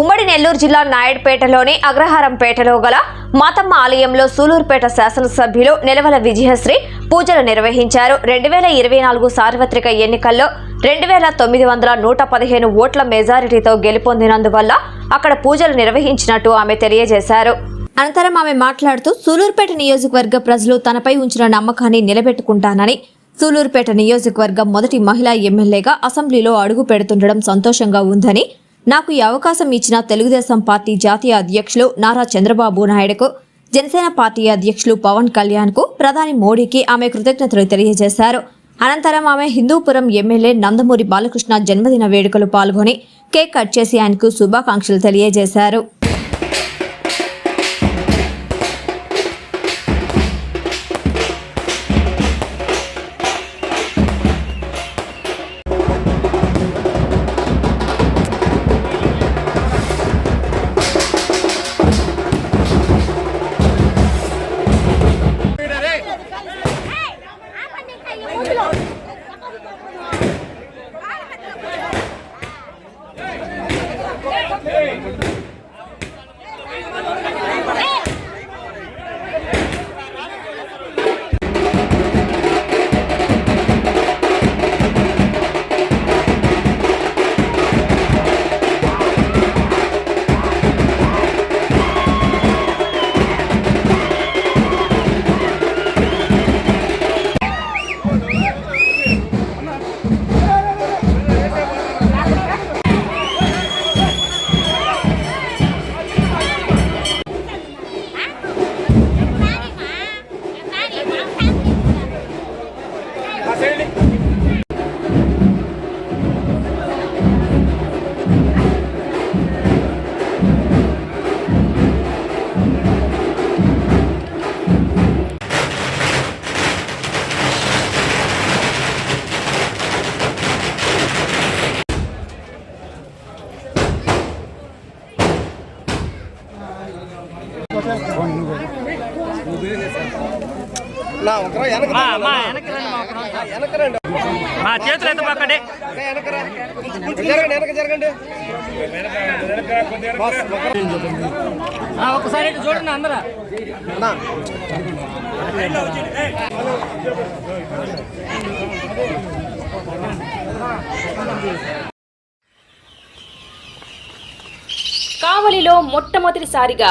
ఉమ్మడి నెల్లూరు జిల్లా నాయుడుపేటలోని అగ్రహారంపేటలో గల మాతమ్మ ఆలయంలో సూలూరుపేట శాసనసభ్యులు నిలవల విజయశ్రీ పూజలు నిర్వహించారు. రెండు వేల ఇరవై నాలుగు సార్వత్రిక ఎన్నికల్లో రెండు వేల తొమ్మిది వందల నూట పదిహేను ఓట్ల మెజారిటీతో గెలుపొందినందువల్ల అక్కడ పూజలు నిర్వహించినట్టు ఆమె తెలియజేశారు. అనంతరం ఆమె మాట్లాడుతూ సూలూరుపేట నియోజకవర్గ ప్రజలు తనపై ఉంచిన నమ్మకాన్ని నిలబెట్టుకుంటానని సూలూరుపేట నియోజకవర్గం మొదటి మహిళా ఎమ్మెల్యేగా అసెంబ్లీలో అడుగు పెడుతుండడం సంతోషంగా ఉందని నాకు ఈ అవకాశం ఇచ్చిన తెలుగుదేశం పార్టీ జాతీయ అధ్యక్షులు నారా చంద్రబాబు నాయుడుకు జనసేన పార్టీ అధ్యక్షులు పవన్ కళ్యాణ్కు ప్రధాని మోడీకి ఆమె కృతజ్ఞతలు తెలియజేశారు. అనంతరం ఆమె హిందూపురం ఎమ్మెల్యే నందమూరి బాలకృష్ణ జన్మదిన వేడుకలు పాల్గొని కేక్ కట్ చేసి ఆయనకు శుభాకాంక్షలు తెలియజేశారు. నా మా మా వెనక్కి రండి మా ఒక నిమిషం. వెనక రండి మా చేతులు ఎంత పక్కడే. ఒకసారి చూడండి అందరూ. కావలిలో మొట్టమొదటిసారిగా